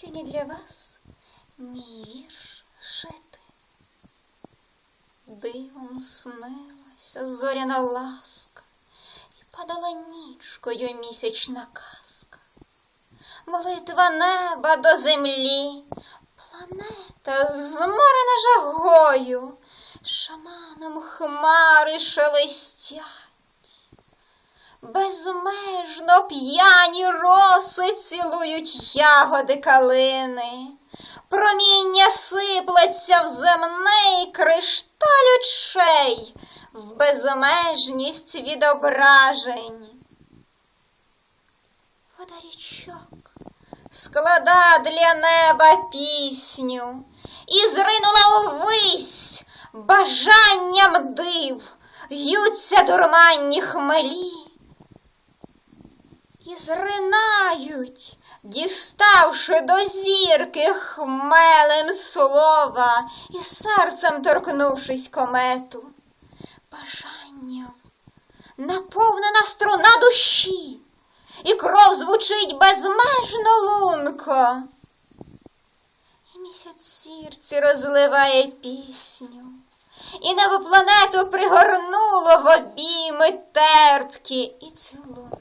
Сьогодні для вас мій вірш шити. Дивом снилася зоряна ласка, і падала нічкою місячна казка. Молитва неба до землі, планета зморена жагою, шаманом хмари шелестять. Безмежно п'яні роси цілують ягоди калини, проміння сиплеться в земний кришталь очей, в безмежність відображень. Вода річок склада для неба пісню і зринула увись бажанням див, в'ються дурманні хмелі. І зринають, діставши до зірки хмелем слова і серцем торкнувшись комету, бажанням наповнена струна душі, і кров звучить безмежно лунко. І місяць сірці розливає пісню, і небо планету пригорнуло в обійми терпкі і цілунко.